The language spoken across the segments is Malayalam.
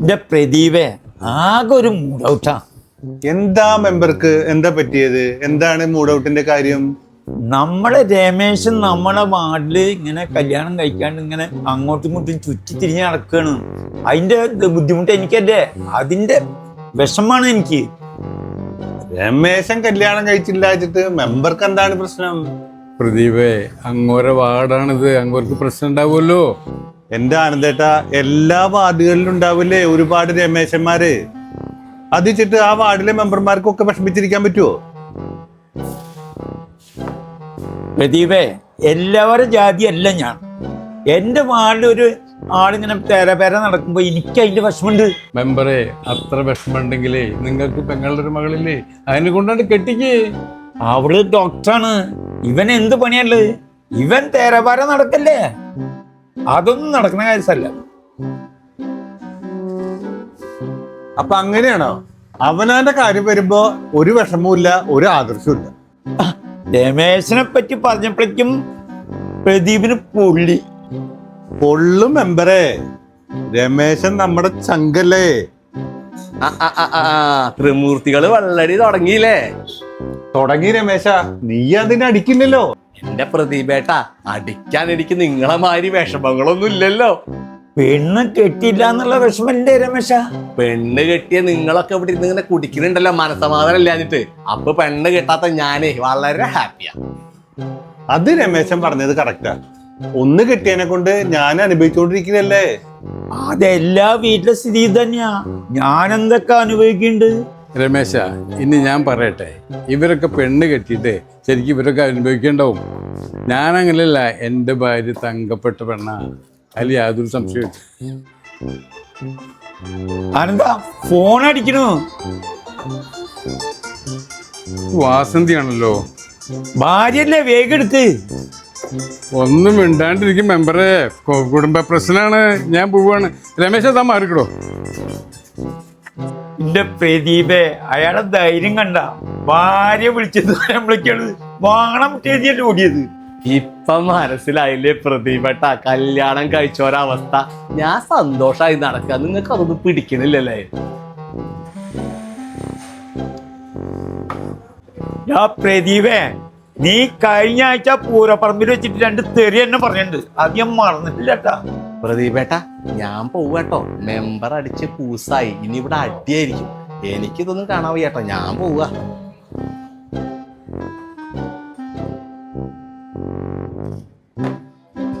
എന്റെ പ്രദീപേ ആകെ ഒരു മൂഡ് ഔട്ടാ എന്താ മെമ്പർക്ക്? എന്താ പറ്റിയത്? എന്താണ് മൂഡ് ഔട്ടിന്റെ കാര്യം? നമ്മളെ രമേശൻ നമ്മളെ വാർഡിൽ ഇങ്ങനെ കല്യാണം കഴിക്കാണ്ട് ഇങ്ങനെ അങ്ങോട്ടും ഇങ്ങോട്ടും ചുറ്റി തിരിഞ്ഞ് നടക്കാണ്. അതിന്റെ ബുദ്ധിമുട്ട് എനിക്കല്ലേ? അതിന്റെ വിഷമാണ് എനിക്ക്. രമേശൻ കല്യാണം കഴിച്ചില്ല വെച്ചിട്ട് മെമ്പർക്ക് എന്താണ് പ്രശ്നം? പ്രദീപേ അങ്ങോരെ വാർഡാണിത്. അങ്ങോർക്ക് പ്രശ്നം ഉണ്ടാവുമല്ലോ. എന്റെ ആനന്ദേട്ട എല്ലാ വാർഡുകളിലും ഉണ്ടാവില്ലേ ഒരുപാട് രമേശന്മാര്? അത് വെച്ചിട്ട് ആ വാർഡിലെ മെമ്പർമാർക്കൊക്കെ വിഷമിച്ചിരിക്കാൻ പറ്റുമോ പ്രദീപേ എല്ലാവരും ജാതിയല്ല ഞാൻ. എന്റെ വാർഡിൽ ഒരു ആളിങ്ങനെ പേര പേര നടക്കുമ്പോ എനിക്ക് അതിന്റെ വിഷമുണ്ട് മെമ്പറെ അത്ര വിഷമമുണ്ടെങ്കിലേ നിങ്ങൾക്ക് പെങ്ങളുടെ ഒരു മകളില്ലേ? അതിനെ കൊണ്ടാണ് കെട്ടിക്ക്. അവൾ ഡോക്ടറാണ് ഇവൻ എന്ത് പണിയല്ലേ ഇവൻ തേരപാര നടക്കല്ലേ? അതൊന്നും നടക്കുന്ന കാര്യല്ല അപ്പൊ അങ്ങനെയാണോ? അവനാന്റെ കാര്യം വരുമ്പോ ഒരു വിഷമവും ഒരു ആദർശവും ഇല്ല രമേശനെ പറ്റി പറഞ്ഞപ്പോഴേക്കും പ്രദീപിന് പൊള്ളി. പൊള്ളും മെമ്പറെ. രമേശൻ നമ്മുടെ ചങ്കല്ലേ? ആ, ആ, ആ, ആ, ആ, ത്രിമൂർത്തികൾ വള്ളടി തുടങ്ങിയില്ലേ? തുടങ്ങി രമേശ നീ അതിനെ അടിക്കില്ലല്ലോ. എന്റെ പ്രതിഭേട്ട അടിക്കാൻ എനിക്ക് നിങ്ങളെ മാതിരി വിഷമങ്ങളൊന്നും ഇല്ലല്ലോ. പെണ്ണ് കെട്ടില്ല എന്നുള്ള വിഷമല്ലേ രമേശ? പെണ്ണ് കെട്ടിയ നിങ്ങളൊക്കെ ഇവിടെ ഇരുന്ന് ഇങ്ങനെ കുടിക്കുന്നുണ്ടല്ലോ മനസമാധാനം ഇല്ലാഞ്ഞിട്ട്. അപ്പൊ പെണ്ണ് കെട്ടാത്ത ഞാനേ വളരെ ഹാപ്പിയാ അത് രമേശൻ പറഞ്ഞത് കറക്റ്റാ ഒന്ന് കെട്ടിയനെ കൊണ്ട് ഞാൻ അനുഭവിച്ചുകൊണ്ടിരിക്കുന്നല്ലേ അതെല്ലാ വീട്ടിലെ സ്ഥിതി തന്നെയാ ഞാൻ എന്തൊക്കെ അനുഭവിക്കുന്നുണ്ട്? രമേശ ഇനി ഞാൻ പറയട്ടെ. ഇവരൊക്കെ പെണ്ണ് കെട്ടിയിട്ട് ശരിക്കും ഇവരൊക്കെ അനുഭവിക്കേണ്ടാവും. ഞാൻ അങ്ങനെയല്ല എന്റെ ഭാര്യ തങ്കപ്പെട്ട പെണ്ണ. അതിൽ യാതൊരു സംശയവും അനന്താ ഫോൺ അടിക്കണു. വാസന്തിയാണല്ലോ. ഭാര്യല്ലേ വേഗം എടുക്ക്. ഒന്നും മിണ്ടാണ്ടിരിക്കും മെമ്പറെ. കുടുംബ പ്രശ്നമാണ് ഞാൻ പോവാണ്. രമേശ താ മാറിക്കടോ. എന്റെ പ്രദീപേ അയാളെ ധൈര്യം കണ്ട ഭാര്യ വിളിച്ചത് വിളിക്കണത് വാണം ചെയ്തിട്ട് ഓടിയത് ഇപ്പൊ മനസ്സിലായില്ലേ പ്രതിഭട്ട കല്യാണം കഴിച്ചോരവസ്ഥ. ഞാൻ സന്തോഷമായി നടക്കുക നിങ്ങൾക്ക് അതൊന്നും പിടിക്കണില്ലല്ലേ? ഞാൻ പ്രദീപേ നീ കഴിഞ്ഞ ആഴ്ച പൂരപ്പറമ്പിൽ വെച്ചിട്ട് രണ്ട് തെറി എന്നെ പറഞ്ഞിട്ടുണ്ട്. അത് ഞാൻ മറന്നിട്ടില്ല കേട്ടാ പ്രദീപേട്ട ഞാൻ പോവാട്ടോ മെമ്പർ അടിച്ച് പൂസായി. ഇനി ഇവിടെ അടിയായിരിക്കും. എനിക്കിതൊന്നും കാണാൻ വയ്യാട്ടോ ഞാൻ പോവുക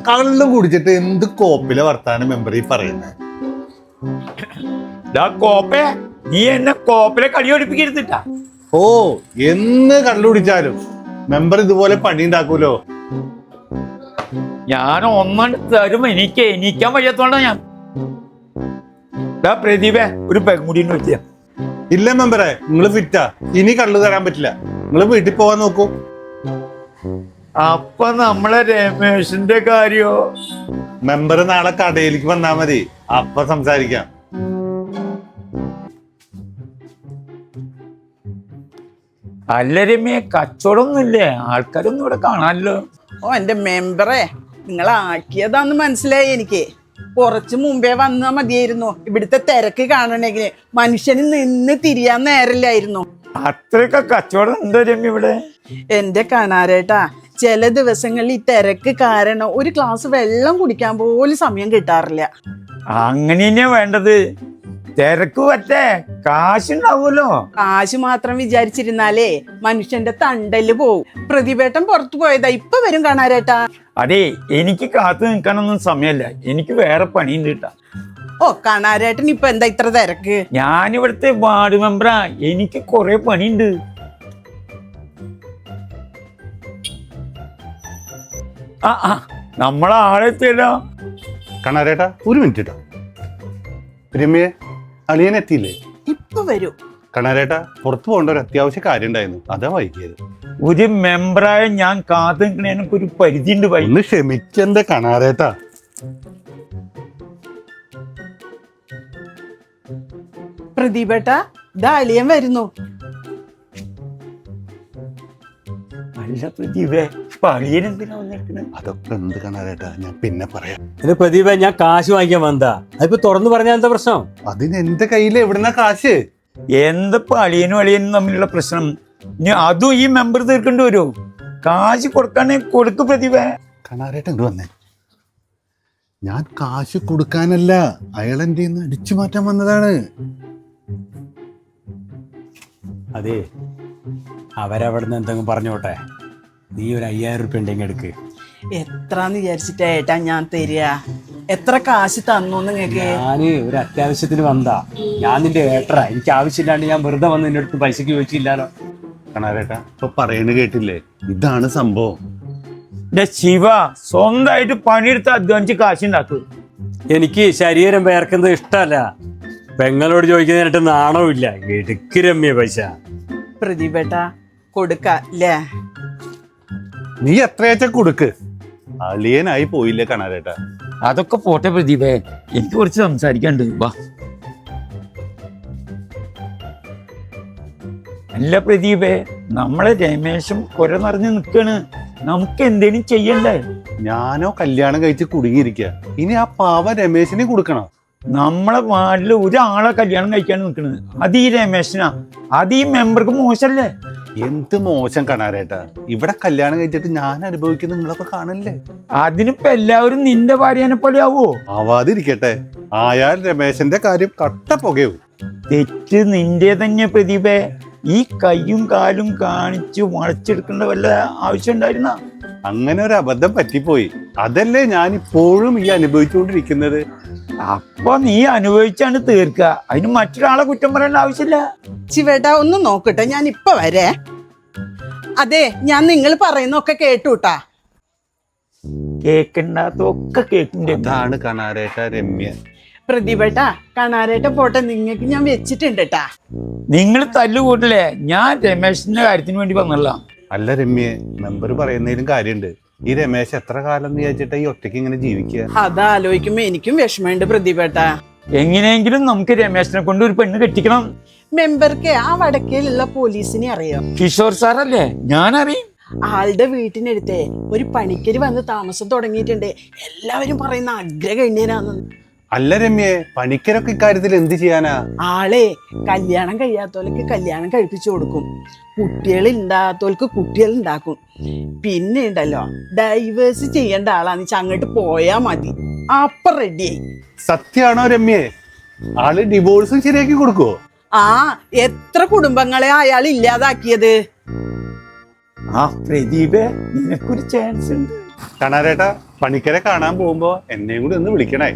കള്ളും കുടിച്ചിട്ട് എന്ത് കോപ്പില വർത്താനം മെമ്പർ ഈ പറയുന്നത് കോപ്പേ നീ എന്നെ കോപ്പിലെ കടി ഓടിപ്പിക്കരുത്തിട്ടാ ഓ എന്ന് കള്ളു കുടിച്ചാലും മെമ്പർ ഇതുപോലെ പണി ഉണ്ടാക്കൂലോ? ഞാൻ ഒന്നും തരും. എനിക്ക് എനിക്കാൻ വയ്യാത്തോണ്ട ഞാൻ. പ്രദീപേ ഒരു പെൺകുടീന്ന് വെച്ചാ ഇല്ല മെമ്പറെ നിങ്ങൾ ഫിറ്റാ ഇനി കള്ളു തരാൻ പറ്റില്ല. നിങ്ങൾ വീട്ടിൽ പോവാൻ നോക്കൂ. അപ്പൊ നമ്മളെ രമേശിന്റെ കാര്യോ? മെമ്പർ നാളെ കടയിലേക്ക് വന്നാ മതി. അപ്പൊ സംസാരിക്കാം. അല്ല രമ്യ കച്ചവടമൊന്നുമില്ലേ ആൾക്കാരൊന്നും ഇവിടെ കാണാനല്ലോ. ഓ എന്റെ മെമ്പറെ നിങ്ങൾ ആക്കിയതാന്ന് മനസ്സിലായി എനിക്ക്. കുറച്ച് മുമ്പേ വന്നാ മതിയായിരുന്നു. ഇവിടുത്തെ തിരക്ക് കാണണമെങ്കിൽ മനുഷ്യന് നിന്ന് തിരിയാൻ നേരല്ലായിരുന്നു. അത്രയൊക്കെ കച്ചവടം എന്തോ രമ്യ ഇവിടെ? എന്റെ കാണാരേട്ടാ ചില ദിവസങ്ങളിൽ ഈ തിരക്ക് കാരണം ഒരു ഗ്ലാസ് വെള്ളം കുടിക്കാൻ പോലും സമയം കിട്ടാറില്ല. അങ്ങനെ തന്നെയാ വേണ്ടത്. തിരക്ക് പറ്റേ. കാശുണ്ടാവുമല്ലോ. കാശ് മാത്രം വിചാരിച്ചിരുന്നാലേ മനുഷ്യന്റെ തണ്ടൽ പോവും. പ്രതിപേട്ടം പുറത്തു പോയതാ ഇപ്പൊ വരും കാണാരേട്ടാ. അതെ എനിക്ക് കാത്തു നിൽക്കാനൊന്നും സമയമല്ല. എനിക്ക് വേറെ പണിയുണ്ട് കേട്ടാ. ഓ കാണാരേട്ടൻ ഇപ്പൊ എന്താ ഇത്ര തിരക്ക്? ഞാനിവിടുത്തെ വാർഡ് മെമ്പറാ. എനിക്ക് കൊറേ പണിയുണ്ട്. ആ ആ നമ്മളെ ആളെത്തിയല്ലോ കാണാരേട്ടാ ഒരു മിനിറ്റ് കേട്ടോ. രമ്യെ അളിയൻ എത്തിയില്ലേ ഇപ്പൊ വരും. കണാരേട്ടാ പുറത്തു പോകേണ്ട ഒരു അത്യാവശ്യ കാര്യം ഉണ്ടായിരുന്നു അതാ വൈകിയത്. ഒരു മെമ്പറായ ഞാൻ കാത്തു നിൽക്കണേനൊക്കെ ഒരു പരിധി ഉണ്ട് വൈ ഒന്ന് ക്ഷമിക്കെന്റെ കണാരേട്ടാ പ്രദീപേട്ട ദാലിയൻ വരുന്നു. അല്ല പ്രദീപേ അതൊക്കെ എന്ത് കണാലേട്ടാ ഞാൻ പിന്നെ പറയാം. എന്റെ പ്രദീപ ഞാൻ കാശ് വാങ്ങിക്കാൻ വന്നതാ. അതിപ്പോ തുറന്നു പറഞ്ഞാൽ എന്താ പ്രശ്നം? അതിന് എന്റെ കയ്യിൽ എവിടുന്ന കാശ്? എന്തപ്പോ അളിയനും അളിയനും തമ്മിലുള്ള പ്രശ്നം? ഇനി അതും ഈ മെമ്പർ തീർക്കേണ്ടി വരുമോ കാശ് കൊടുക്കാനേ കൊടുക്ക് പ്രതിഭ കണാരേട്ട ഇങ്ങോട്ട് വന്നേ. ഞാൻ കാശ് കൊടുക്കാനല്ല അയാൾ എന്റെ അടിച്ചു മാറ്റാൻ വന്നതാണ്. അതെ അവരവിടുന്ന് എന്തെങ്കിലും പറഞ്ഞോട്ടെ? നീ ഒരു അയ്യായിരം റുപ്യ ഉണ്ടെങ്കിൽ എടുക്ക്. എത്രാന്ന് വിചാരിച്ചിട്ടാ ഏട്ടാ ഞാൻ തരിക? എത്ര കാശ് തന്നു നിങ്ങക്ക്? ഞാൻ ഒരു അത്യാവശ്യത്തിന് വന്നതാ. ഞാൻ നിന്റെ ഏട്ടറാ. എനിക്ക് ആവശ്യമില്ലാണ്ട് ഞാൻ വെറുതെ വന്ന് നിന്റെ അടുത്ത് പൈസക്ക് ചോദിച്ചില്ലാലോ? കണാരേട്ട ഇപ്പൊ പറയണ കേട്ടില്ലേ? ഇതാണ് സംഭവം. എന്റെ ശിവ സ്വന്തമായിട്ട് പണിയെടുത്ത് അധ്വാനിച്ച് കാശുണ്ടാക്കും. എനിക്ക് ശരീരം വേർക്കുന്നത് ഇഷ്ടമല്ല. പെങ്ങളോട് ചോദിക്കുന്നതിനായിട്ട് നാണമില്ല എടുക്ക് രമ്യ പൈസ. പ്രതിഭേട്ട കൊടുക്ക അല്ലേ നീ എത്രയാച്ച കൊടുക്ക്? അളിയനായി പോയില്ലേ കണാരേട്ട. അതൊക്കെ പോട്ടെ പ്രദീപേ. എനിക്ക് കുറച്ച് സംസാരിക്കാണ്ട് വാ. അല്ല പ്രദീപേ നമ്മളെ രമേശും കുര നിറഞ്ഞു നിൽക്കാണ് നമുക്ക് എന്തേലും ചെയ്യണ്ടേ? ഞാനോ കല്യാണം കഴിച്ച് കുടുങ്ങിയിരിക്കുക ഇനി ആ പാവ രമേശിനെ കൊടുക്കണം. നമ്മളെ വാർഡിൽ ഒരാളെ കല്യാണം കഴിക്കാൻ നിൽക്കണത് അത് ഈ രമേശനാ. അത് ഈ മെമ്പർക്ക് മോശല്ലേ? എന്ത് മോശം കണാരേട്ട? ഇവിടെ കല്യാണം കഴിച്ചിട്ട് ഞാൻ അനുഭവിക്കുന്ന നിങ്ങളൊക്കെ കാണല്ലേ? അതിനിപ്പോ എല്ലാവരും നിന്റെ ഭാര്യനെ പോലെ ആവോ? ആവാതിരിക്കട്ടെ. ആയാൽ രമേശന്റെ കാര്യം കട്ട പുകയോ. തെറ്റ് നിന്റെ തന്നെ പ്രതിഭേ ഈ കയ്യും കാലും കാണിച്ച് വളച്ചെടുക്കേണ്ട വല്ല ആവശ്യം ഉണ്ടായിരുന്ന? അങ്ങനെ ഒരു അബദ്ധം പറ്റിപ്പോയി. അതല്ലേ ഞാൻ ഇപ്പോഴും ഈ അനുഭവിച്ചുകൊണ്ടിരിക്കുന്നത്? അപ്പൊ നീ അനുഭവിച്ചാണ് തീർക്കുക അതിന് മറ്റൊരാളെ കുറ്റം പറയേണ്ട ആവശ്യമില്ല. ചിവേട്ടാ ഒന്ന് നോക്കട്ടെ ഞാൻ ഇപ്പൊ വരേ. അതെ ഞാൻ നിങ്ങൾ പറയുന്നൊക്കെ കേട്ടുട്ടാ. കേക്കണ്ടാത്തൊക്കെ കേക്കിന്റെ അതാണ് കണാരേട്ട രമ്യ. പ്രതിഭേട്ട കാണാരേട്ട പോട്ടെ നിങ്ങൾക്ക് ഞാൻ വെച്ചിട്ടുണ്ട് ട്ടാ നിങ്ങൾ തല്ലുകൂട്ടില്ലേ ഞാൻ രമേശിന്റെ കാര്യത്തിന് വേണ്ടി വന്നല്ല അല്ല രമ്യ മെമ്പർ പറയുന്നതിലും കാര്യമുണ്ട്. ഈ രമേശ് എത്ര കാലം വിചാരിച്ചിട്ട് ഈ ഒറ്റയ്ക്ക് ഇങ്ങനെ ജീവിക്കുക? അതാലോചിക്കുമ്പോ എനിക്കും വിഷമമുണ്ട് പ്രതിഭട്ട എങ്ങനെയെങ്കിലും നമുക്ക് രമേശിനെ കൊണ്ട് ഒരു പെണ്ണ് കെട്ടിക്കണം. മെമ്പർക്ക് ആ വടക്കേലുള്ള പോലീസിനെ അറിയാം? കിഷോർ സാറല്ലേ? അറിയും ആളുടെ വീട്ടിനടുത്ത് ഒരു പണിക്കര് വന്ന് താമസം തുടങ്ങിയിട്ടുണ്ട്. എല്ലാവരും പറയുന്ന അഗ്രഗണ്യനാന്ന് അല്ല രമ്യേ പണിക്കരൊക്കെ ഇക്കാര്യത്തിൽ എന്ത് ചെയ്യാനാ? ആളെ കല്യാണം കഴിയാത്തവർക്ക് കല്യാണം കഴിപ്പിച്ചു കൊടുക്കും. കുട്ടികൾ ഉണ്ടാകാത്തവർക്ക് കുട്ടികൾ ഉണ്ടാക്കും പിന്നെ ഉണ്ടല്ലോ ഡൈവേഴ്സ് ചെയ്യേണ്ട ആളാന്ന് വെച്ചാൽ അങ്ങോട്ട് പോയാ മതി. അപ്പൊ റെഡിയായി സത്യാണോ രമ്യേ? ആൾ ഡിവോഴ്സും ശരിയാക്കി കൊടുക്കുവോ? ആ എത്ര കുടുംബങ്ങളെ അയാൾ ഇല്ലാതാക്കിയത്? ആ പ്രദീപേ നിനക്കൊരു ചാൻസ് ഉണ്ട്. കണാരേട്ട പണിക്കരെ കാണാൻ പോകുമ്പോ എന്നെയും കൂടി ഒന്ന് വിളിക്കണേ.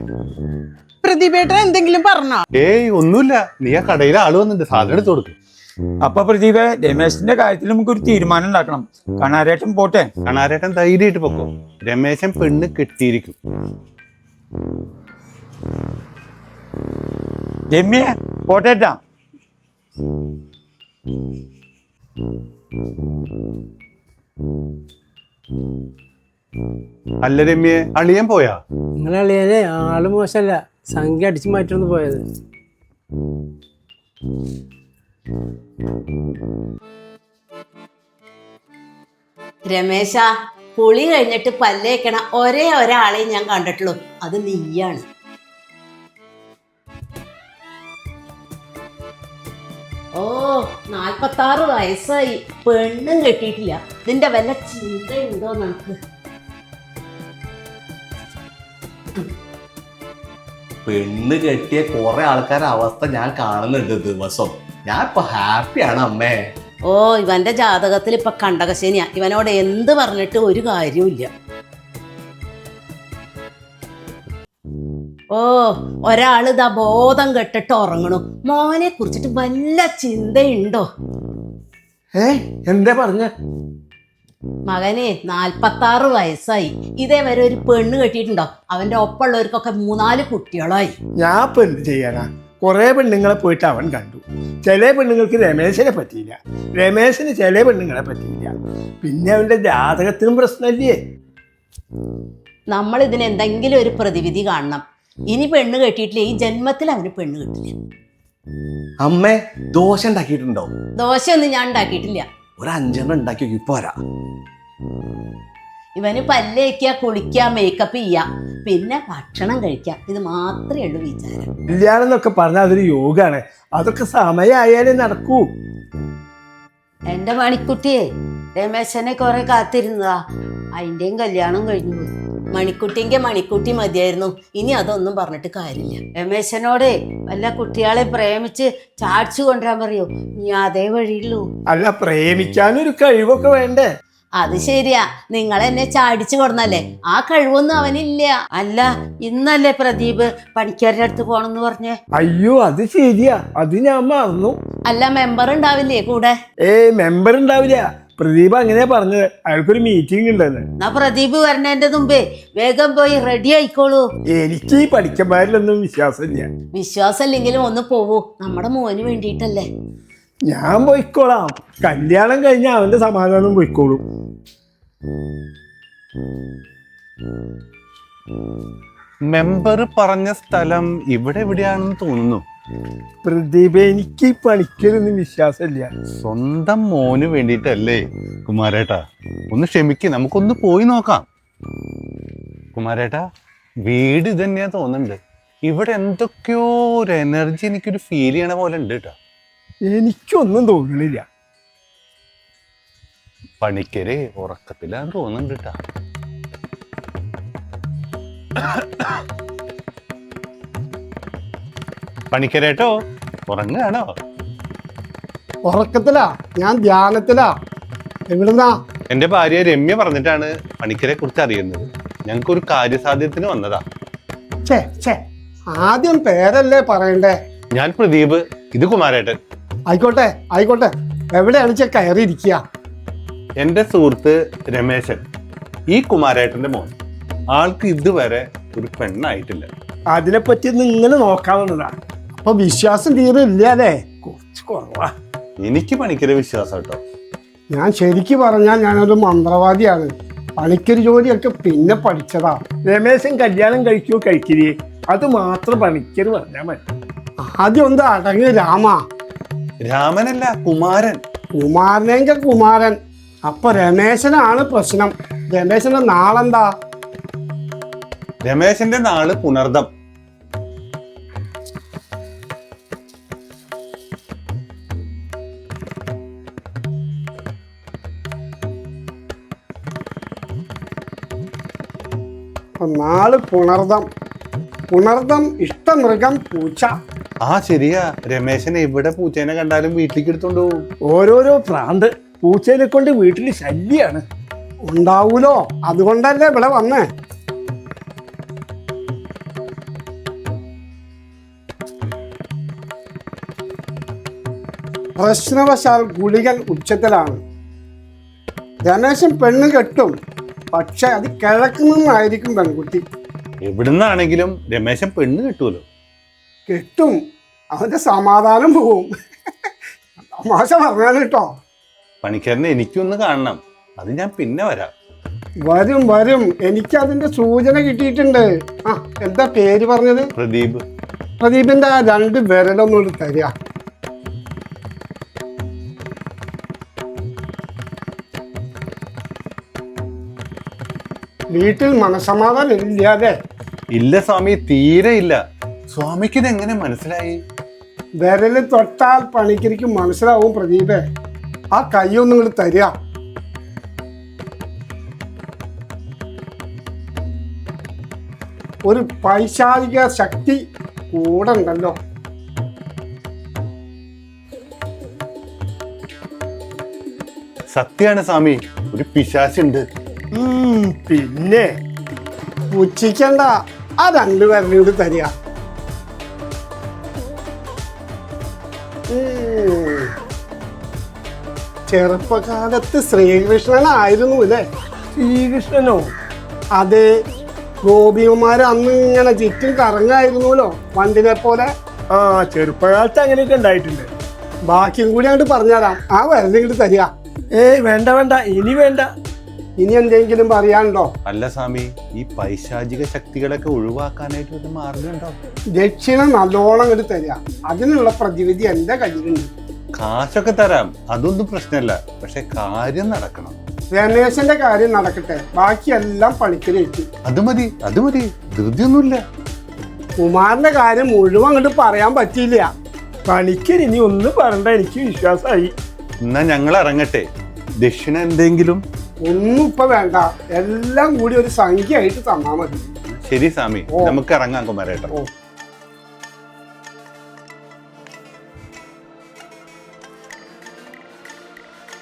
പ്രതിഭേട്ടൻ എന്തെങ്കിലും പറഞ്ഞോ? ഏയ് ഒന്നുമില്ല. നീ ആ കടയിൽ ആൾ വന്നിട്ട് സാധനം എടുത്തു കൊടുക്കും. അപ്പൊ പ്രദീപേ രമേശിന്റെ കാര്യത്തിൽ നമുക്ക് ഒരു തീരുമാനം ഉണ്ടാക്കണം. കണാരേട്ടൻ പോട്ടെ? കണാരേട്ടൻ ധൈര്യമായിട്ട് പൊക്കോ. രമേശൻ പെണ്ണ് കിട്ടിയിരിക്കും. രമ്യ പോട്ടേട്ടാ അല്ല രമ്യെ അളിയൻ പോയാ? നിങ്ങളെ അളിയനെ ആൾ മോശമല്ല സംഖ്യ അടിച്ചു മാറ്റൊന്ന് പോയത്. രമേശ പുളി കഴിഞ്ഞിട്ട് പല്ലേക്കണ ഒരേ ഒരാളെ ഞാൻ കണ്ടിട്ടുള്ളൂ. അത് നീയാണ്. ഓ നാൽപ്പത്താറ് വയസ്സായി. പെണ്ണും കെട്ടിയിട്ടില്ല. നിന്റെ വല്ല ചിന്തയുണ്ടോ നമുക്ക് പെണ്ണ് കെട്ടിയ കുറെ ആൾക്കാരുടെ അവസ്ഥ ഞാൻ കാണുന്നുണ്ട് ദിവസം. ഞാൻ ഇപ്പൊ ഹാപ്പിയാണ് അമ്മേ. ഓ ഇവന്റെ ജാതകത്തിൽ ഇപ്പൊ കണ്ടകശനിയാ. ഇവനോട് എന്ത് പറഞ്ഞിട്ട് ഒരു കാര്യമില്ല ഓ ഒരാൾ ഇതാ ബോധം കെട്ടിട്ട് ഉറങ്ങണു. മോനെ കുറിച്ചിട്ട് വല്ല ചിന്തയുണ്ടോ? ഏ എന്താ പറഞ്ഞ? മകനെ നാൽപ്പത്താറ് വയസ്സായി. ഇതേ വരെ ഒരു പെണ്ണ് കെട്ടിയിട്ടുണ്ടോ? അവന്റെ ഒപ്പമുള്ളവർക്കൊക്കെ മൂന്നാൽ കുട്ടികളായി. ഞാൻ പെണ്ണ് എന്ത് ചെയ്യാനാ? കുറെ പെണ്ണുങ്ങളെ പോയിട്ട് അവൻ കണ്ടു. ചില പെണ്ണുങ്ങൾക്ക് രമേശിനെ പറ്റിയില്ല. രമേശിന് ചില പെണ്ണുങ്ങളെ പറ്റിയില്ല. പിന്നെ അവന്റെ ജാതകത്തിനും പ്രശ്നമില്ലേ? നമ്മൾ ഇതിന് എന്തെങ്കിലും ഒരു പ്രതിവിധി കാണണം. ഇനി പെണ്ണ് കെട്ടിയിട്ടില്ല. ഈ ജന്മത്തിൽ അവന് പെണ്ണ് കിട്ടില്ല. അമ്മേ ദോശ ഉണ്ടാക്കിയിട്ടുണ്ടോ? ദോശയൊന്നും ഞാൻ ഉണ്ടാക്കിയിട്ടില്ല. ഒരു അഞ്ചെണ്ണം ഉണ്ടാക്കി നോക്കി പോരാ ഇവന് പല്ലേക്കുക കുളിക്കുക മേക്കപ്പ് ചെയ്യാം. പിന്നെ ഭക്ഷണം കഴിക്കാം. ഇത് മാത്രമേ ഉള്ളൂ വിചാരം. കല്യാണം എന്നൊക്കെ പറഞ്ഞാൽ അതൊരു യോഗമാണ് അതൊക്കെ സമയമായാലേ നടക്കൂ. എന്റെ മണിക്കുട്ടിയെ രമേശനെ കുറെ കാത്തിരുന്നതാ. അതിന്റെയും കല്യാണം കഴിഞ്ഞു പോയി. മണിക്കുട്ടിന്റെ മണിക്കുട്ടി മതിയായിരുന്നു. ഇനി അതൊന്നും പറഞ്ഞിട്ട് കാര്യമില്ല. രമേശനോട് വല്ല കുട്ടികളെ പ്രേമിച്ച് ചാടിച്ചു കൊണ്ടുവരാൻ പറയൂ. നീ അതേ വഴിയുള്ളൂ. അല്ല പ്രേമിക്കാനൊരു കഴിവൊക്കെ വേണ്ടേ? അത് ശരിയാ. നിങ്ങൾ എന്നെ ചാടിച്ചു കൊടുന്നല്ലേ ആ കഴിവൊന്നും അവനില്ല. അല്ല ഇന്നല്ലേ പ്രദീപ് പണിക്കാരുടെ അടുത്ത് പോണെന്ന് പറഞ്ഞേ? അയ്യോ അത് ശരിയാ. അത് ഞാൻ മറന്നു. അല്ല മെമ്പർ ഉണ്ടാവില്ലേ കൂടെ? ഏയ് മെമ്പർ ഉണ്ടാവില്ല. പ്രദീപ് അങ്ങനെ പറഞ്ഞത്. അയാൾക്കൊരു മീറ്റിംഗ് ഉണ്ടെന്ന്. എന്നാ പ്രദീപ് വരണേന്റെ മുമ്പേ വേഗം പോയി റെഡി ആയിക്കോളൂ. എനിക്ക് ഈ പഠിക്കന്മാരിലൊന്നും വിശ്വാസമില്ല. വിശ്വാസം ഇല്ലെങ്കിലും ഒന്ന് പോവൂ. നമ്മുടെ മോന് വേണ്ടിയിട്ടല്ലേ? ഞാൻ പോയിക്കോളാം. കല്യാണം കഴിഞ്ഞ അവന്റെ സമാധാനം പോയിക്കോളും. മെമ്പർ പറഞ്ഞ സ്ഥലം ഇവിടെ എവിടെയാണെന്ന് തോന്നുന്നു. പ്രദീപ് എനിക്ക് പണിക്കലൊന്നും വിശ്വാസമില്ല. സ്വന്തം മോന് വേണ്ടിട്ടല്ലേ കുമാരേട്ടാ ഒന്ന് ക്ഷമിക്ക് നമുക്കൊന്ന് പോയി നോക്കാം. കുമാരേട്ടാ വീട് ഇത് തന്നെയാ തോന്നുന്നുണ്ട്. ഇവിടെ എന്തൊക്കെയോ ഒരു എനർജി എനിക്കൊരു ഫീൽ ചെയ്യണ പോലെ ഉണ്ട് കേട്ടോ എനിക്കൊന്നും തോന്നണില്ല. പണിക്കര് ഉറക്കത്തിലാന്ന് തോന്നുന്നുണ്ട് കേട്ടാ പണിക്കരേട്ടോ. ഉറങ്ങാണോ ഉറക്കത്തിലാ. ഞാൻ ധ്യാനത്തിലാ. എവിടുന്നാ? എന്റെ ഭാര്യ രമ്യ പറഞ്ഞിട്ടാണ് പണിക്കരെ കുറിച്ച് അറിയുന്നത്. ഞങ്ങൾക്ക് ഒരു കാര്യസാധ്യത്തിന് വന്നതാ. ഛേ ഛേ. ആദ്യം പേരല്ലേ പറയണ്ടേ? ഞാൻ പ്രദീപ് ഇത് കുമാരേട്ടൻ. ആയിക്കോട്ടെ ആയിക്കോട്ടെ. എവിടെയാണ് ചെ കയറിയിരിക്കുക? എന്റെ സുഹൃത്ത് രമേശൻ ഈ കുമാരേട്ടന്റെ മോൻ. ആൾക്ക് ഇതുവരെ ഒരു പെണ്ണായിട്ടില്ല. അതിനെപ്പറ്റി നിങ്ങൾ നോക്കാവുന്നതാ. അപ്പൊ വിശ്വാസം തീരെ അല്ലേ കുറച്ച് കുറവാ. എനിക്ക് പണിക്കരെ വിശ്വാസം കേട്ടോ ഞാൻ ശരിക്ക് പറഞ്ഞാൽ ഞാനൊരു മന്ത്രവാദിയാണ്. പണിക്കര് ജോലിയൊക്കെ പിന്നെ പഠിച്ചതാ. രമേശൻ കല്യാണം കഴിക്കോ കഴിക്കില്ലേ? അത് മാത്രം പണിക്കര് പറഞ്ഞാൽ മതി. ആദ്യം ഒന്ന് അടങ്ങ് രാമ. രാമനല്ല കുമാരൻ. കുമാരനെങ്കിൽ കുമാരൻ. അപ്പൊ രമേശനാണ് പ്രശ്നം. രമേശന്റെ നാളെന്താ? രമേശന്റെ നാൾ പുണർദം. അപ്പൊ നാൾ പുണർദം. പുണർദം ഇഷ്ടമൃഗം പൂച്ച. ആ ശരിയാ. രമേശൻ ഇവിടെ പൂച്ചേനെ കണ്ടാലും വീട്ടിലേക്ക് എടുത്തോണ്ട് പോകും ഓരോരോ പ്രാന്ത് പൂച്ചേനെ കൊണ്ട് വീട്ടിൽ ശല്യാണ്. ഉണ്ടാവൂലോ? അതുകൊണ്ടല്ലേ ഇവിടെ വന്നേ. പ്രശ്നവശാൽ ഗുളികൻ ഉച്ചത്തിലാണ്. രമേശൻ പെണ്ണ് കെട്ടും. പക്ഷെ അത് കിഴക്കുന്നായിരിക്കും പെൺകുട്ടി. എവിടുന്നാണെങ്കിലും രമേശൻ പെണ്ണ് കിട്ടുമല്ലോ കിട്ടും. അവന്റെ സമാധാനം പോവും. തമാശ പറഞ്ഞാൽ കേട്ടോ. പണിക്കാരനെ എനിക്കൊന്ന് കാണണം. അത് ഞാൻ പിന്നെ വരാം. വരും വരും. എനിക്ക് അതിന്റെ സൂചന കിട്ടിയിട്ടുണ്ട്. ആ എന്താ പേര് പറഞ്ഞത്? പ്രദീപ്. പ്രദീപിന്റെ ആ രണ്ട് വിരലൊന്നും തരിക. വീട്ടിൽ മനസമാധാനം ഇല്ലാതെ. ഇല്ല സ്വാമി തീരെ ഇല്ല. സ്വാമിക്ക് ഇത് എങ്ങനെ മനസ്സിലായി? വിരൽ തൊട്ടാൽ പണിക്കരിക്ക് മനസ്സിലാവും പ്രദീപേ. ആ കൈയൊന്നും നിങ്ങൾ തരിക. ഒരു പൈശാചിക ശക്തി കൂടെ ഉണ്ടല്ലോ. സത്യാണ് സ്വാമി ഒരു പിശാചുണ്ട്. ഉം, പിന്നെ പുച്ഛിക്കണ്ട ആ രണ്ട് കൂടി തരിക. ചെറുപ്പകാലത്ത് ശ്രീകൃഷ്ണൻ ആയിരുന്നു അല്ലേ? ശ്രീകൃഷ്ണനോ? അതെ. ഗോപിമാർ അന്ന് ഇങ്ങനെ ചുറ്റും കറങ്ങായിരുന്നല്ലോ പണ്ടിനെ പോലെ. ആ ചെറുപ്പകാലത്ത് അങ്ങനെയൊക്കെ ഉണ്ടായിട്ടുണ്ട്. ബാക്കിയും കൂടി അങ്ങോട്ട് പറഞ്ഞുതരാം. ആ വരുന്നിട്ട് തരിക. ഏയ് വേണ്ട വേണ്ട. ഇനി വേണ്ട. ഇനി എന്തെങ്കിലും പറയാനുണ്ടോ? അല്ല സ്വാമി ഈ പൈശാചിക ശക്തികളൊക്കെ ഒഴിവാക്കാനായിട്ട് ഒരു മാർഗമുണ്ടോ ദക്ഷിണ നല്ലോണം ഒരു തരിക അതിനുള്ള പ്രതിവിധി എന്റെ കയ്യിലുണ്ട്. കാശൊക്കെ തരാം അതൊന്നും പ്രശ്നമല്ല പക്ഷെ കാര്യം നടക്കണം. രമേശന്റെ കാര്യം നടക്കട്ടെ. ബാക്കിയെല്ലാം പണിക്കരേറ്റു അത് മതി അത് മതി. ധൃതിയൊന്നുമില്ല. കുമാറിന്റെ കാര്യം മുഴുവൻ അങ്ങോട്ട് പറയാൻ പറ്റിയില്ല. പണിക്കർ ഇനി ഒന്നും പറയണ്ട. എനിക്ക് വിശ്വാസമായി. എന്നാ ഞങ്ങൾ ഇറങ്ങട്ടെ. ദക്ഷിണ എന്തെങ്കിലും ഒന്നും ഇപ്പൊ വേണ്ട. എല്ലാം കൂടി ഒരു സംഖ്യ ആയിട്ട് തന്നാ മതി. ശരി സ്വാമി. നമുക്ക് ഇറങ്ങാം കുമാരേട്ട. ഓ.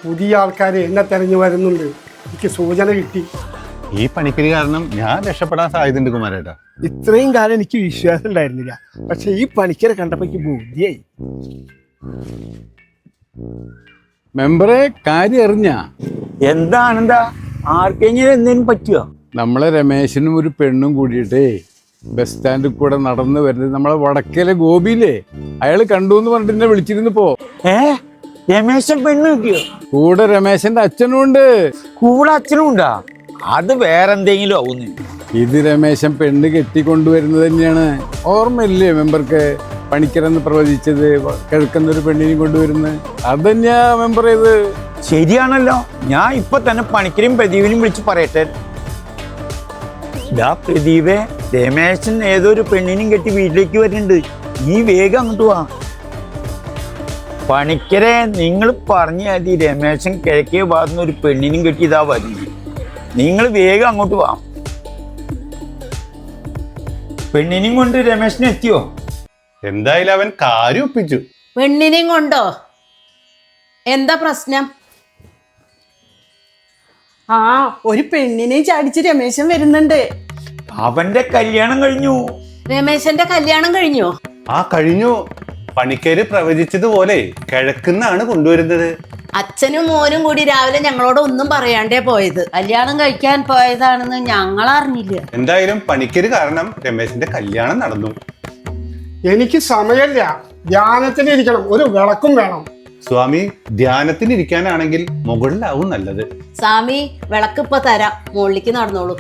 പുതിയ ആൾക്കാർ എന്നെ തെരഞ്ഞു വരുന്നുണ്ട്. എനിക്ക് സൂചന കിട്ടി. ഈ പണിക്കരി കാരണം ഞാൻ രക്ഷപ്പെടാൻ സാധ്യതയുണ്ട് കുമാരേട്ട. ഇത്രയും കാലം എനിക്ക് വിശ്വാസം ഉണ്ടായിരുന്നില്ല. പക്ഷെ ഈ പണിക്കരെ കണ്ടപ്പോ എനിക്ക് ബുദ്ധിയായി. മെമ്പറെ കാര്യം അറിഞ്ഞ എന്താണെന്താ? ആർക്കെങ്കിലും എന്തേലും പറ്റുക നമ്മളെ രമേശനും ഒരു പെണ്ണും കൂടിയിട്ടേ ബസ് സ്റ്റാൻഡിൽ കൂടെ നടന്നു വരുന്നത് നമ്മളെ വടക്കേലെ ഗോപിയില്ലേ? അയാൾ കണ്ടു എന്ന് പറഞ്ഞിട്ട് എന്നെ വിളിച്ചിരുന്നു പോ. ഏ? രമേശൻ പെണ്ണ് കിട്ടിയോ? കൂടെ രമേശന്റെ അച്ഛനും ഉണ്ട്. കൂടെ അച്ഛനും ഉണ്ടാ? അത് വേറെന്തെങ്കിലും ആവുന്നു. ഇത് രമേശൻ പെണ്ണ് കെട്ടിക്കൊണ്ടുവരുന്നത് തന്നെയാണ്. ഓർമ്മയില്ലേ മെമ്പർക്ക്? പണിക്കരെന്ന് പ്രവചിച്ചത് കിഴക്കുന്ന ഒരു പെണ്ണിനെയും കൊണ്ടുവരുന്നത്. അത് തന്നെയാ മെമ്പർ ചെയ്ത്. ശരിയാണല്ലോ. ഞാൻ ഇപ്പൊ തന്നെ പണിക്കരെയും പ്രദീപിനും വിളിച്ച് പറയട്ടെ. ഡാ പ്രദീപേ രമേശൻ ഏതൊരു പെണ്ണിനും കെട്ടി വീട്ടിലേക്ക് വരുന്നുണ്ട്. നീ വേഗം അങ്ങോട്ട് വാ. പണിക്കരെ നിങ്ങൾ പറഞ്ഞു മതി രമേശൻ കിഴക്കേ ഭാഗത്തുനിന്ന് ഒരു പെണ്ണിനും കെട്ടി ഇതാ വരുന്നത് നിങ്ങൾ വേഗം അങ്ങോട്ട് വാ. പെണ്ണിനും കൊണ്ട് രമേശൻ എത്തിയോ? എന്തായാലും അവൻ കാര്യം ഒപ്പിച്ചു പെണ്ണിനെയും കൊണ്ടോ? എന്താ പ്രശ്നം? ആ ഒരു പെണ്ണിനെ ചാടിച്ച് രമേശൻ വരുന്നുണ്ട്. അവന്റെ കല്യാണം കഴിഞ്ഞു. രമേശന്റെ കല്യാണം കഴിഞ്ഞോ? ആ കഴിഞ്ഞു. പണിക്കര് പ്രവചിച്ചതുപോലെ കിഴക്കുന്നാണ് കൊണ്ടുവരുന്നത്. അച്ഛനും മോനും കൂടി രാവിലെ ഞങ്ങളോട് ഒന്നും പറയാണ്ടേ പോയത്. കല്യാണം കഴിക്കാൻ പോയതാണെന്ന് ഞങ്ങൾ അറിഞ്ഞില്ല എന്തായാലും പണിക്കര് കാരണം രമേശന്റെ കല്യാണം നടന്നു. എനിക്ക് സമയമില്ല. ധ്യാനത്തിന് ഇരിക്കണം. ഒരു വിളക്കും വേണം. സ്വാമി ധ്യാനത്തിന് ഇരിക്കാനാണെങ്കിൽ മുകളിലാവും നല്ലത്. സ്വാമി വിളക്ക് ഇപ്പൊ തരാം. മുകളിലേക്ക് നടന്നോളൂ.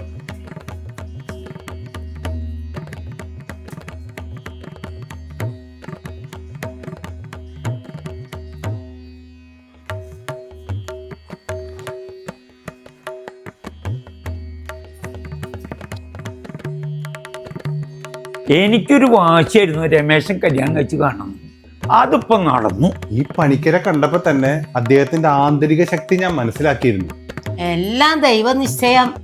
എനിക്കൊരു വാശിയായിരുന്നു രമേശൻ കല്യാണം കഴിച്ച് കാണണം. അതിപ്പോ നടന്നു. ഈ പണിക്കരെ കണ്ടപ്പോ തന്നെ അദ്ദേഹത്തിന്റെ ആന്തരിക ശക്തി ഞാൻ മനസ്സിലാക്കിയിരുന്നു. എല്ലാം ദൈവനിശ്ചയം.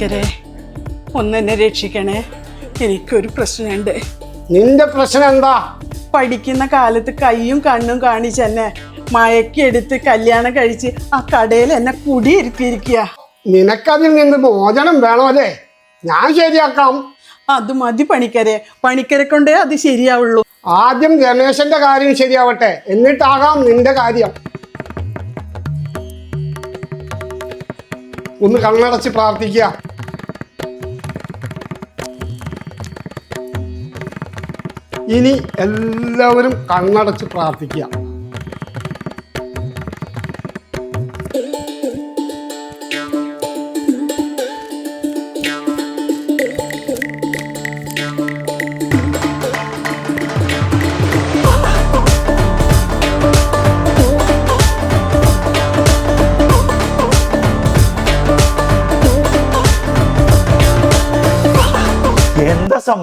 പണിക്കരെ ഒന്നെന്നെ രക്ഷിക്കണേ. എനിക്കൊരു പ്രശ്നമുണ്ട് നിന്റെ പ്രശ്നം എന്താ പഠിക്കുന്ന കാലത്ത് കൈയും കണ്ണും കാണിച്ച് എന്നെ മയക്കെടുത്ത് കല്യാണം കഴിച്ച് ആ കടയിൽ എന്നെ കുടിയിരുത്തിയിരിക്കുക നിനക്കതിൽ നിന്ന് മോചനം വേണോ അല്ലേ ഞാൻ ശരിയാക്കാം. അത് മതി പണിക്കരെ. പണിക്കരെ കൊണ്ടേ അത് ശരിയാവുള്ളൂ. ആദ്യം രമേശന്റെ കാര്യം ശരിയാവട്ടെ. എന്നിട്ടാകാം നിന്റെ കാര്യം. ഒന്ന് കണ്ണടച്ച് പ്രാർത്ഥിക്കുക. ഇനി എല്ലാവരും കണ്ണടച്ച് പ്രാർത്ഥിക്കുക.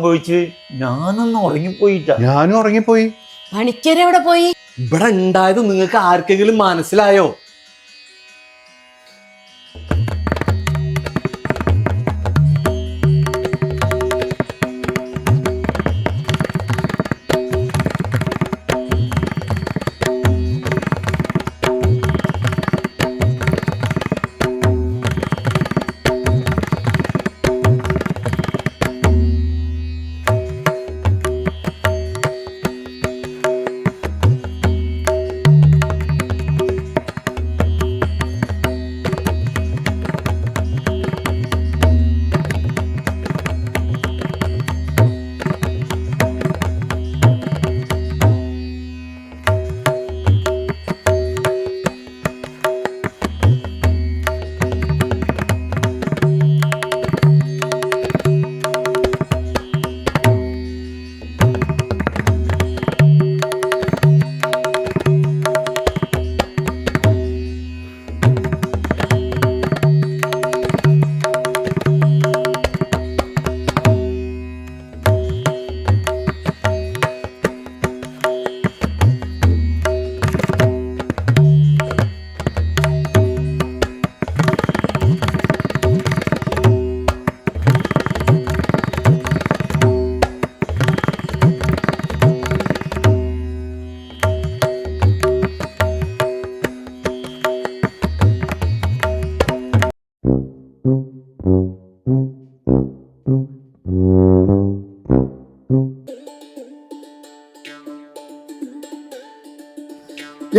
എന്താ സംഭവിച്ചത് ഞാനൊന്ന് ഉറങ്ങിപ്പോയിട്ട. ഞാനും ഉറങ്ങിപ്പോയി. പണിക്കരെവിടെ പോയി? ഇവിടെ ഉണ്ടായത് നിങ്ങൾക്ക് ആർക്കെങ്കിലും മനസ്സിലായോ?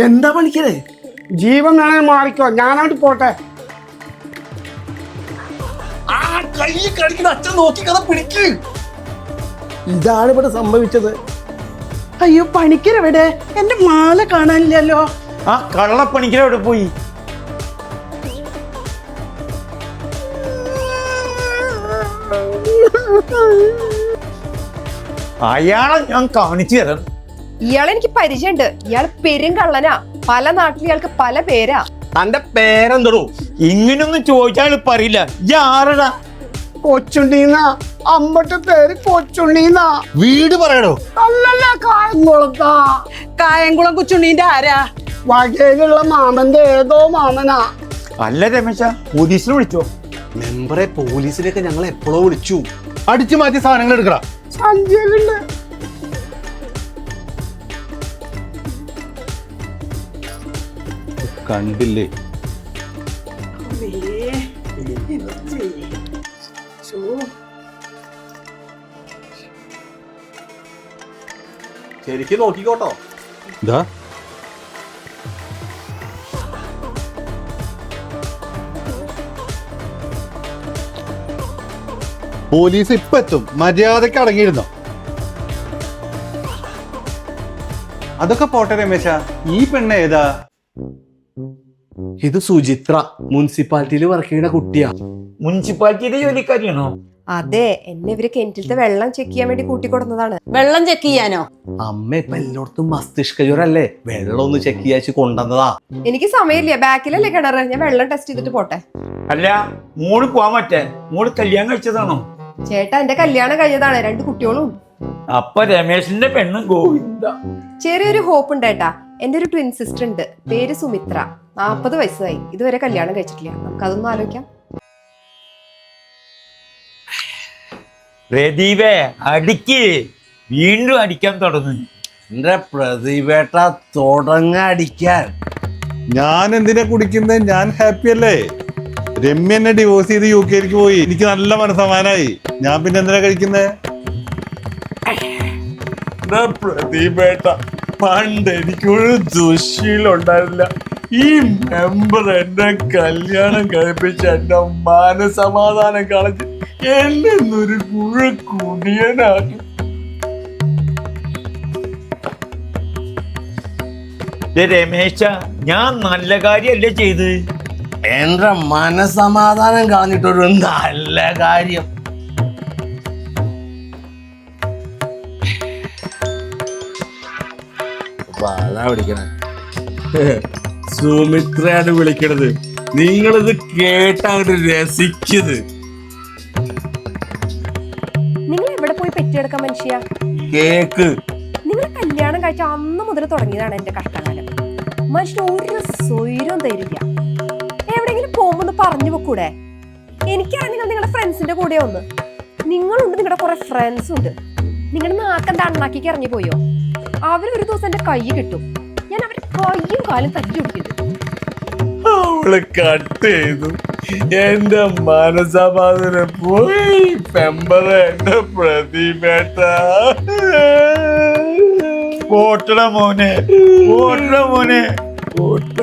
എന്താ പണിക്കരെ? ജീവൻ വേണേ മാറിക്കോ. ഞാനായിട്ട് പോട്ടെ. ആ കൈ കടിക്കുന്ന അച്ഛൻ നോക്കി കഥ പിടിക്ക്. ഇതാണ് ഇവിടെ സംഭവിച്ചത്. അയ്യോ പണിക്കരെവിടെ? എന്റെ മാല കാണാനില്ലല്ലോ. ആ കള്ള അവിടെ പോയി? അയാളെ ഞാൻ കാണിച്ചു തരാം. ഇയാളെ എനിക്ക് പരിചയമുണ്ട്. ഇയാൾ പെരും കള്ളനാ. പല നാട്ടിൽ ഇയാൾക്ക് പല പേരാ. തന്റെ പേരെന്തോ ഇങ്ങനൊന്നും ചോദിച്ചാൽ പറയില്ല. ആരടാ? കൊച്ചുണ്ണീന്നാ. അമ്പത്തെ പേര് കൊച്ചുണ്ണീന്നാ. വീട് പറയണോ അല്ലല്ല കായംകുളത്താ. കായംകുളം കൊച്ചുണ്ണീന്റെ ആരാ? വകയിലുള്ള മാമന്റെ ഏതോ മാമനാ. അല്ല രമേശ പോലീസിനെ വിളിച്ചോ? മെമ്പറെ പോലീസിനെയൊക്കെ ഞങ്ങൾ എപ്പോഴോ വിളിച്ചു. അടിച്ചു മാറ്റി സാധനങ്ങൾ എടുക്കടാ. സഞ്ചിയിലുണ്ട് കണ്ടില്ലേ? ശരിക്കും നോക്കിക്കോട്ടോ. ഇതാ. പോലീസ് ഇപ്പൊ എത്തും മര്യാദയ്ക്ക് അടങ്ങിയിരുന്നോ? അതൊക്കെ പോട്ടെ രമേശ. ഈ പെണ്ണ് ഏതാ? ഇത് സുചിത്ര മുനിസിപ്പാലിറ്റിയിൽ വർക്ക് ചെയ്യുന്ന കുട്ടിയാ. മുനിസിപ്പാലിറ്റിയിലെ ജോലിക്കാരിയാണോ? അതെ എന്നെ ഇവർ കിണറ്റിലത്തെ വെള്ളം ചെക്ക് ചെയ്യാൻ വേണ്ടി കൂട്ടിക്കൊടുന്നതാണ് വെള്ളം ചെക്ക് ചെയ്യാനോ? അമ്മ ഇപ്പൊ എല്ലായിടത്തും മസ്തിഷ്ക ജ്വരല്ലേ? വെള്ളം ഒന്ന് ചെക്ക് ചെയ്യാച്ച് കൊണ്ടുവന്നതാ. എനിക്ക് സമയമില്ല ബാക്കിലല്ലേ കിണറ്. ഞാൻ വെള്ളം ടെസ്റ്റ് ചെയ്തിട്ട് പോട്ടെ. അല്ല മോൾ പോവാൻ പറ്റേ? മോൾ കല്യാണം കഴിച്ചതാണോ? ചേട്ടാ എന്റെ കല്യാണം കഴിഞ്ഞതാണ് രണ്ട് കുട്ടികളും. അപ്പൊ രമേശിന്റെ പെണ്ണും ഗോവിന്ദ. ചെറിയൊരു ഹോപ്പ് ഉണ്ട് ഏട്ടാ. എന്റെ ഒരു ട്വിൻ സിസ്റ്റർ ഉണ്ട്. പേര് സുമിത്ര. നാപ്പത് വയസ്സായി. ഇതുവരെ കല്യാണം കഴിച്ചിട്ടില്ല. നമുക്ക് അതൊന്നും ആലോചിക്കാം. പ്രദീപേ അടിക്ക്. വീണ്ടും അടിക്കാൻ തുടങ്ങി. എന്റെ പ്രദീപേട്ട തുടങ്ങ അടിക്കാൻ. ഞാൻ എന്തിനാ കുടിക്കുന്നത് ഞാൻ ഹാപ്പി അല്ലേ? രമ്യ എന്നെ ഡിവോഴ്സ് ചെയ്ത് യു കെയിലേക്ക് പോയി. എനിക്ക് നല്ല മനസ്സമാനായി. ഞാൻ പിന്നെ എന്തിനാ കഴിക്കുന്നത് പ്രതിഭേട്ട പണ്ട് എനിക്കൊരു ദുശീലം ഉണ്ടായിരുന്നില്ല ഈ മെമ്പർ എന്നെ കല്യാണം കഴിപ്പിച്ച് എന്റെ മാനസമാധാനം കളഞ്ഞ് എന്നെ ഒരു കുഴ കുടിയനാക്കി രമേശ ഞാൻ നല്ല കാര്യല്ലേ ചെയ്ത്? എന്റെ മനസമാധാനം കളഞ്ഞിട്ടൊരു നല്ല കാര്യം. അതാ സുമിത്രയാണ് വിളിക്കണത്. നിങ്ങളിത് കേട്ടങ്ങോട്ട് രസിക്കത് നിങ്ങൾ എവിടെ പോയി പെറ്റിയെടുക്കാൻ മനുഷ്യ? കേക്ക്. നിങ്ങൾ കല്യാണം കഴിച്ച അന്ന് മുതൽ തുടങ്ങിയതാണ് എന്റെ കഷ്ടകാലം. മനുഷ്യൻ ഒരു സ്വൈരം തരില്ല. എവിടെങ്കിലും പോകുമ്പോന്ന് പറഞ്ഞു വെക്കൂടെ? എനിക്കാണെങ്കിൽ നിങ്ങൾ നിങ്ങളുടെ ഫ്രണ്ട്സിന്റെ കൂടെ ഒന്ന്. നിങ്ങളുണ്ട് നിങ്ങളുടെ കുറെ ഫ്രണ്ട്സ് ഉണ്ട്. നിങ്ങളുടെ നാക്കെന്താ അണ്ണാക്കിക്ക് ഇറങ്ങി പോയോ അവരൊരു ദിവസം എന്റെ കൈ കിട്ടും. ഞാൻ അവരുടെ കൈയും കാലും തല്ലി കൊടുക്കില്ല അവൾ കട്ട് ചെയ്തു. എന്റെ മനസമാധാനം പോയി. പെമ്പറ എന്റെ പ്രതിഭേട്ട ഓട്ടട മോനെ. ഓട്ടണ മോനെ. ഓട്ട